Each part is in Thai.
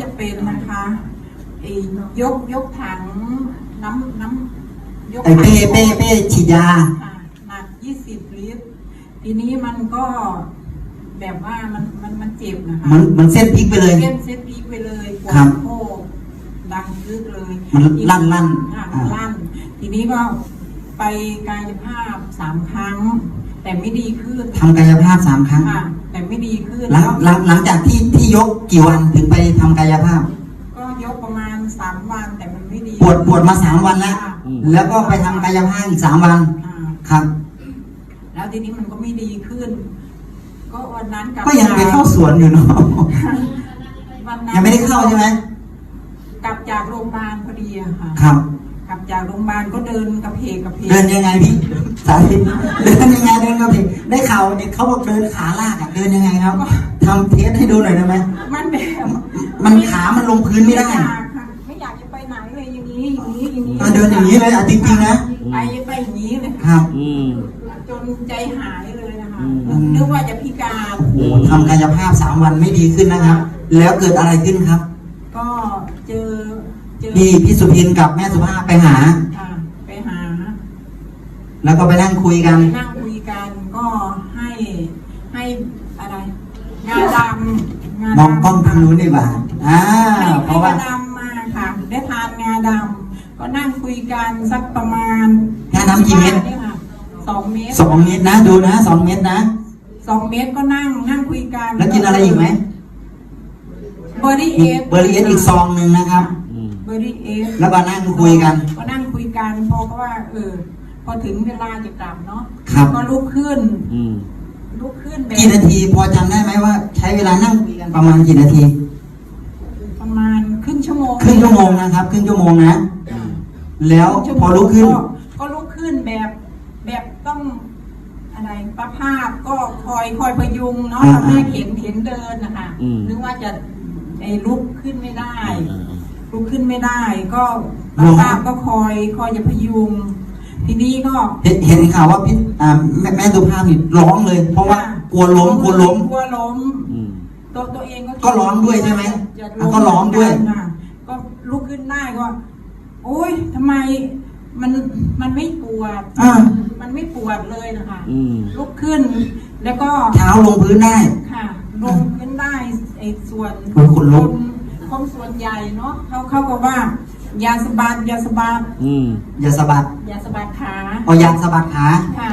จะเป็นนะคะไอ้ยกยกถังน้ำน้ำยกไอ้ถังเป้เป้เป้ฉีดยา ค่ะหนักยี่สิบลิตร ทีนี้มันก็แบบว่ามันมันมันเจ็บนะคะมันมันเส้นพลิกไปเลย เส้นเส้นพลิกไปเลยปวครัดบโคกดังลึกเลยมันลั่นลั่นอะอ่า ลั่น ทีนี้ก็ไปกายภาพสามครั้ง แต่ไม่ดีขึ้น ทำกายภาพสามครั้ง ค่ะ แต่ไม่ดีขึ้นหลังหลังหลังจากที่ที่ยกกี่วันถึงไปทำกายภาพ ก็ยกประมาณสามวันแต่มันไม่ดีปวดปวดมาสามวันแล้วค่ะแล้วก็ไปทำกายภาพอีกสามวันอ่าครับ แล้วทีนี้มันก็ไม่ดีขึ้น ก็วันนั้นกลับก็ยังไปเข้าสวนอยู่เนาะวันนั้นยังไม่ได้เข้าใช่ไหมกลับจากโรงพยาบาลพอดีอะค่ะครับกลับ จากโรงพยาบาลก็เดินกระเพกกระเพกเดินยังไงพี่สาธิตเดินยังไงเดินกับพี่ได้ข่าวเด็กเขาบอกเดินขาลากอะเดินยังไงครับทำเทสให้ดูหน่อยได้ไหมมันแบบมันขามันลงพื้นไม่ได้อยากค่ะไม่อยากจะไปไหนเลยอย่างนี้อย่างนี้อย่างนี้เออเดินอย่างนี้เลยอะจริงๆนะไปไปอย่างนี้เลยครับ อืม จนใจหายเลยนะคะอืม นึกว่าจะพิการ โอ้โหทำกายภาพสามวันไม่ดีขึ้นนะครับ แล้วเกิดอะไรขึ้นครับก็เจอเจอ พี่พี่สุพินกับแม่สุภาพไปหา ค่ะไปหา แล้วก็ไปนั่งคุยกัน นั่งคุยกันก็ให้ให้อะไร งาดำงามองกล้องทางนู้นดีกว่าอ่าให้เพให้ราะว่า งาดำมาค่ะ ได้ทานงาดำก็นั่งคุยกันสักประมาณงาดำกี่เม็ด นี่ค่ะสองเมตรสองเม็ดนะดูนะสองเม็ดนะสองเมตรก็นั่งนั่งคุยกันแล้วกินอะไรอีกไหมเบอร์รี่เอมีสเบอร์รี่เอสอีกซองหนึ่งนะครับ อืมเบอร์รี่เอสแล้วก็นั่งคุยกัน ก็นั่งคุยกันพอก็ว่า เออ พอถึงเวลาจะกลับเนาะครับ ก็ลุกขึ้นอืมลุกขึ้นแบบกี่นาทีพอจำได้ไหมว่า ใช้เวลานั่งคุยกันประมาณกี่นาที ประมาณครึ่งชั่วโมงครึ่งชั่วโมงนะครับครึ่งชั่วโมงนะอ่าแล้วครึ่งพชั่อวโมงลุกขึ้น ก็ลุกขึ้นแบบแบบต้องอะไรประภาพก็คอยคอยพยุงเนาะอ่าทำให้เข็นเข็นเดินนะคะอืมนึกว่าจะไอ้ลุกขึ้นไม่ได้อ่า ลุกขึ้นไม่ได้ ก็ประภาพก็คอยคอยจะพยุง ทีนี้ก็เห็นเห็นข่าวว่าพี่อ่าแม่แม่สุภาพนี่ร้องเลย เพราะว่ากลัวล้มกลัวล้ม กลัวล้ม อืม ตัวตัวเองก็ก็ร้องด้วยใช่ไหมจะอะก็ร้องด้วยค่ะก็ลุกขึ้นได้ก็โอ๊ยทำไมมันมันไม่ปวดอ่า มันไม่ปวดเลยนะคะอืม ลุกขึ้น แล้วก็เท้าลงพื้นได้ ค่ะลงขึ้นได้ไอ้ส่วนโอ้ยขนลุก คนส่วนใหญ่เนาะเขาเขาก็ว่า ยาสะบัดยาสะบัดอืม อย่าสะบัดยาสะบัดขาเอายางสะบัดขาค่ะ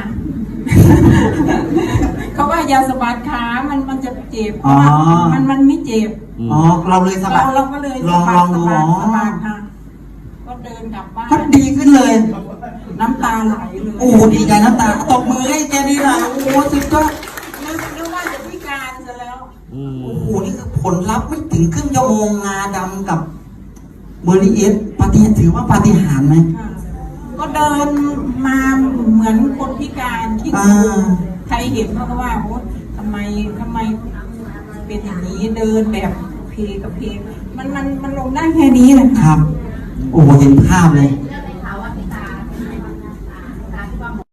เขาว่ายาสะบัดขามันมันจะเจ็บเพอ๋อราะว่ามันมันไม่เจ็บอืมอ๋อเราเลยสะบัดเราเราก็เลยลองลองดูสะอ๋บัอดสะบัดค่ะก็เดินกลับบ้านก็ดีขึ้นเลย น้ำตาไหลเลย โอ้โหดีใจน้ำตาตบมือให้แกดีหน่อยโอ้โหสุดยอด โอ้โหนี่คือผลลัพธ์ไม่ถึงครึ่งชั่วโมงงาดำกับเบอร์รี่เอสปาฏิถือว่าปาฏิหาริย์ไหมค่ะก็เดินมาเหมือนคนพิการที่อ่า ใครเห็นเขาก็ว่าโอ้ทำไมทำไมเป็นอย่างนี้เดินแบบเพกับเพมันมันมันลงได้แค่นี้เลยคค่ะรับ โอ้โหเห็นภาพเลย